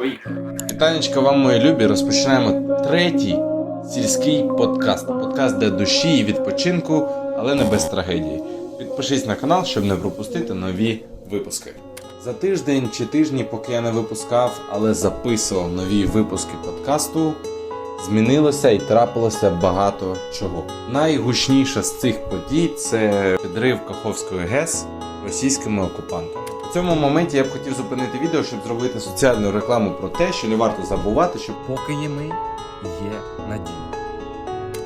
Поїхали. Вітанечка вам, мої любі. Розпочинаємо третій сільський подкаст. Подкаст для душі і відпочинку, але не без трагедії. Підпишись на канал, щоб не пропустити нові випуски. За тиждень чи тижні, поки я не випускав, але записував нові випуски подкасту, змінилося і трапилося багато чого. Найгучніша з цих подій це підрив Каховської ГЕС російськими окупантами. У цьому моменті я б хотів зупинити відео, щоб зробити соціальну рекламу про те, що не варто забувати, що поки є ми, є надія.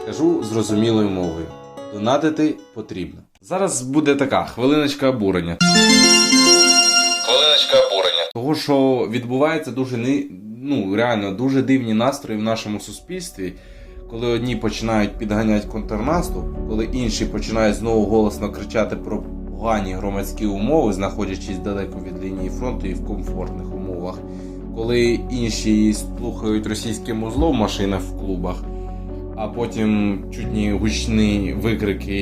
Кажу зрозумілою мовою. Донатити потрібно. Зараз буде така хвилиночка обурення. Хвилиночка обурення. Того, що відбувається дуже ни... ну, реально дуже дивні настрої в нашому суспільстві, коли одні починають підганяти контрнаступ, коли інші починають знову голосно кричати про погані громадські умови, знаходячись далеко від лінії фронту і в комфортних умовах, коли інші слухають російське музло в машинах в клубах. А потім чутні гучні викрики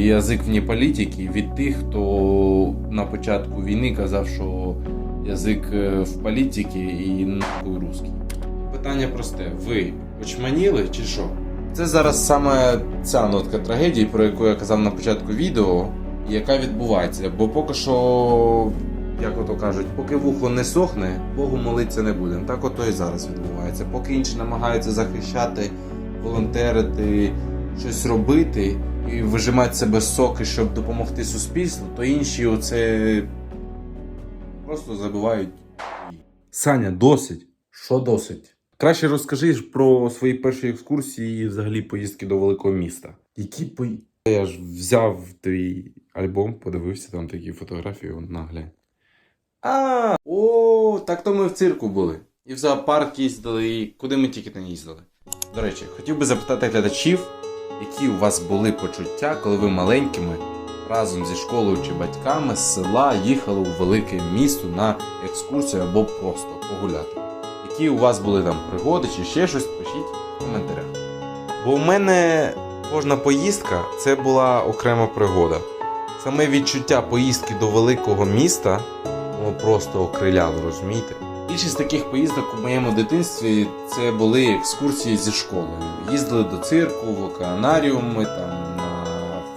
язик вні політики від тих, хто на початку війни казав, що язик е, в політики і нахуй русський. Питання просте: ви очманіли чи що? Це зараз саме ця нотка трагедії, про яку я казав на початку відео, яка відбувається. Бо поки що, як ото кажуть, поки вухо не сохне, Богу молитися не будемо. Так ото і зараз відбувається. Поки інші намагаються захищати волонтерити, щось робити і вижимати себе соки, щоб допомогти суспільству, то інші оце просто забувають. Саня, досить. Що досить? Краще розкажи про свої перші екскурсії і взагалі поїздки до великого міста. Які по... Я ж взяв твій альбом, подивився там такі фотографії, он наглянь. А, о, так то ми в цирку були. І в зоопарк їздили, і куди ми тільки не їздили. До речі, хотів би запитати глядачів, які у вас були почуття, коли ви маленькими разом зі школою чи батьками з села їхали у велике місто на екскурсію або просто погуляти. Які у вас були там пригоди чи ще щось, пишіть в коментарях. Бо у мене кожна поїздка це була окрема пригода. Саме відчуття поїздки до великого міста воно просто окриляло, розумієте? Більшість таких поїздок у моєму дитинстві це були екскурсії зі школою. Їздили до цирку, в океанаріуми, там на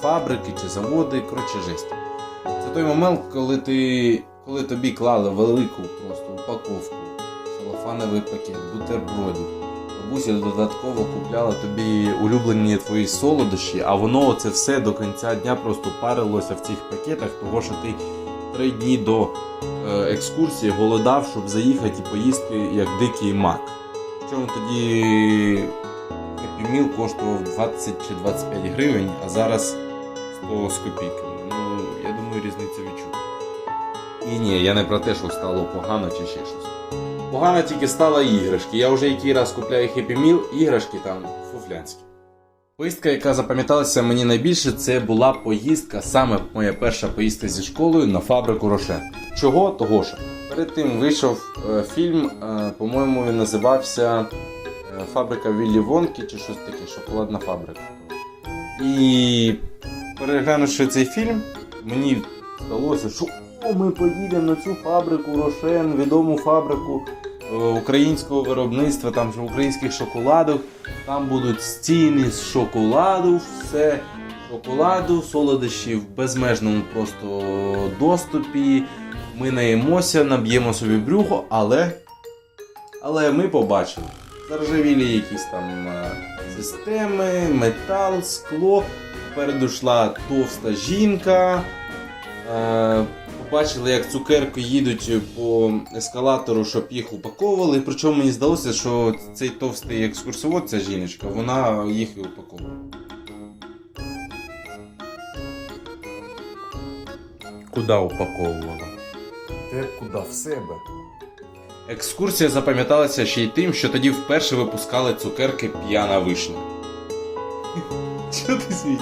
фабрики чи заводи, коротше жесть. Це той момент, коли ти, коли тобі клали велику просто упаковку, целофановий пакет, бутербродів. Бабуся додатково купляла тобі улюблені твої солодощі, а воно це все до кінця дня просто парилося в цих пакетах, того що ти три дні до е, екскурсії голодав, щоб заїхати і поїсти як дикий мак. Причому тоді Happy коштував 20 чи 25 гривень, а зараз 100 з копійками. Ну, я думаю, різницю відчути. І ні, я не про те, що стало погано чи ще щось. Погано тільки стало іграшки. Я вже який раз купляю Meal, іграшки там фуфлянські. Поїздка, яка запам'яталася мені найбільше, це була поїздка, саме моя перша поїздка зі школою на фабрику Рошен. Чого? Того що. Перед тим вийшов е, фільм, е, по-моєму, він називався е, Фабрика Віллі Вонки чи щось таке, шоколадна фабрика. І переглянувши цей фільм, мені здалося, що ми поїдемо на цю фабрику Рошен, відому фабрику е, українського виробництва, там же українських шоколадок. Там будуть стіни з шоколаду, все шоколаду, солодощі в безмежному просто доступі. Ми наїмося, наб'ємо собі брюхо, але. Але ми побачили. Заржавілі якісь там е, системи, метал, скло. Попереду йшла товста жінка. Е, Побачили, як цукерки їдуть по ескалатору, щоб їх упаковували. Причому мені здалося, що цей товстий екскурсовод, ця жіночка, вона їх і упаковувала. Куди упаковувала? Ти куди в себе? Екскурсія запам'яталася ще й тим, що тоді вперше випускали цукерки п'яна вишня. Що ти смієш?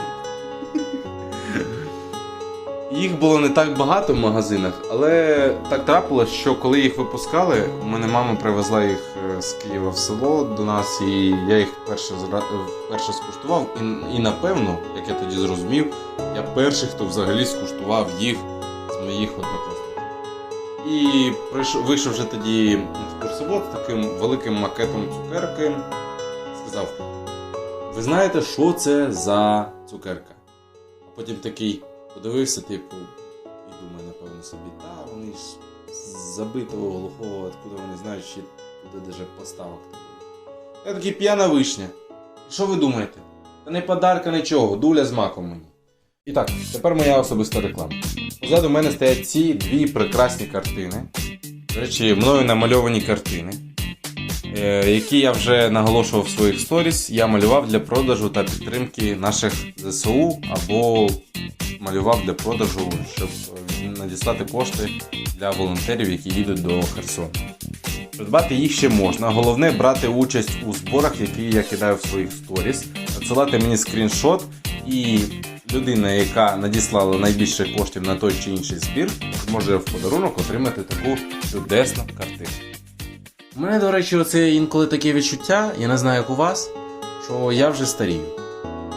Їх було не так багато в магазинах, але так трапилось, що коли їх випускали, у мене мама привезла їх е, з Києва в село до нас, і я їх вперше, е, вперше скуштував. І, і напевно, як я тоді зрозумів, я перший, хто взагалі скуштував їх з моїх однокласників. І прийшов, вийшов вже тоді екскурсовод з таким великим макетом цукерки. Сказав: Ви знаєте, що це за цукерка? А потім такий подивився, типу, і думає, напевно, собі, та вони ж забитого глухого, откуда вони знають, ще туди даже поставок не було. Я такий п'яна вишня. Що ви думаєте? Та не подарка нічого, дуля з маком мені. І так, тепер моя особиста реклама. Позаду мене стоять ці дві прекрасні картини. До речі, мною намальовані картини, е, які я вже наголошував в своїх сторіс. Я малював для продажу та підтримки наших ЗСУ або малював для продажу, щоб е, надіслати кошти для волонтерів, які їдуть до Херсону. Придбати їх ще можна. Головне брати участь у зборах, які я кидаю в своїх сторіс, надсилати мені скріншот, і людина, яка надіслала найбільше коштів на той чи інший збір, може в подарунок отримати таку чудесну картину. У мене, до речі, оце інколи таке відчуття, я не знаю, як у вас, що я вже старію.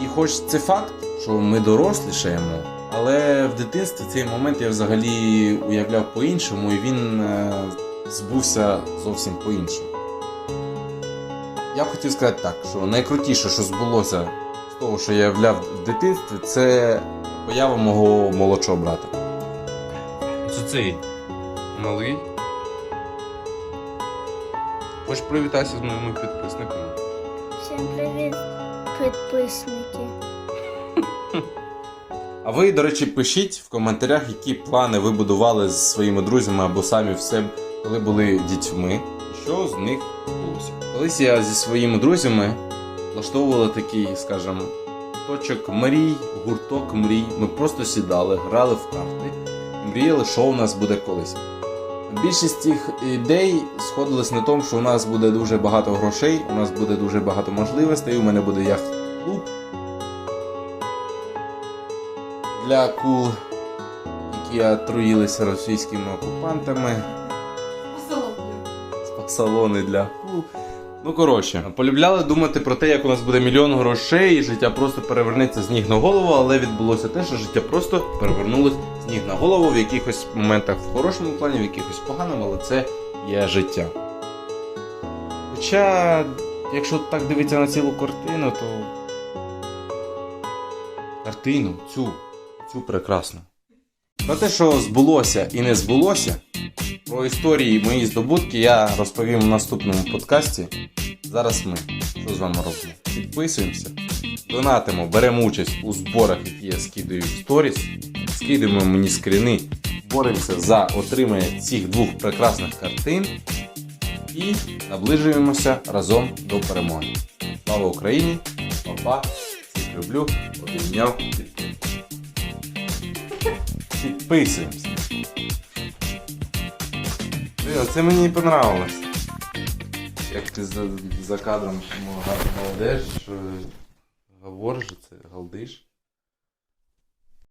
І хоч це факт, що ми дорослішаємо, але в дитинстві цей момент я взагалі уявляв по-іншому, і він е, збувся зовсім по-іншому. Я б хотів сказати так, що найкрутіше, що збулося з того, що я уявляв в дитинстві, це поява мого молодшого брата. Це цей малий. Хочеш привітатися з моїми підписниками? Всім привіт, підписники. А ви, до речі, пишіть в коментарях, які плани ви будували з своїми друзями або самі в себе, коли були дітьми. Що з них булося? Колись я зі своїми друзями влаштовували такий, скажімо, точок мрій, гурток мрій. Ми просто сідали, грали в карти мріяли, що у нас буде колись. Більшість цих ідей сходились на тому, що у нас буде дуже багато грошей, у нас буде дуже багато можливостей, у мене буде яхт-клуб, для кул, які отруїлися російськими окупантами. Спа-салони для кул. Ну, коротше, полюбляли думати про те, як у нас буде мільйон грошей, і життя просто перевернеться з ніг на голову, але відбулося те, що життя просто перевернулось з ніг на голову в якихось моментах в хорошому плані, в якихось поганому, але це є життя. Хоча, якщо так дивитися на цілу картину, то. Картину, цю, цю прекрасну. Про те, що збулося і не збулося, про історії мої здобутки я розповім у наступному подкасті. Зараз ми що з вами робимо? Підписуємося, донатимо, беремо участь у зборах, які я скидаю в сторіс, скидуємо мені скріни, боремося за отримання цих двох прекрасних картин і наближуємося разом до перемоги. Слава Україні! Папа! Всіх люблю, обійняв, Підписуємося. Це мені понравилось. Як ти за, за кадром галдеш, говориш, це галдиш.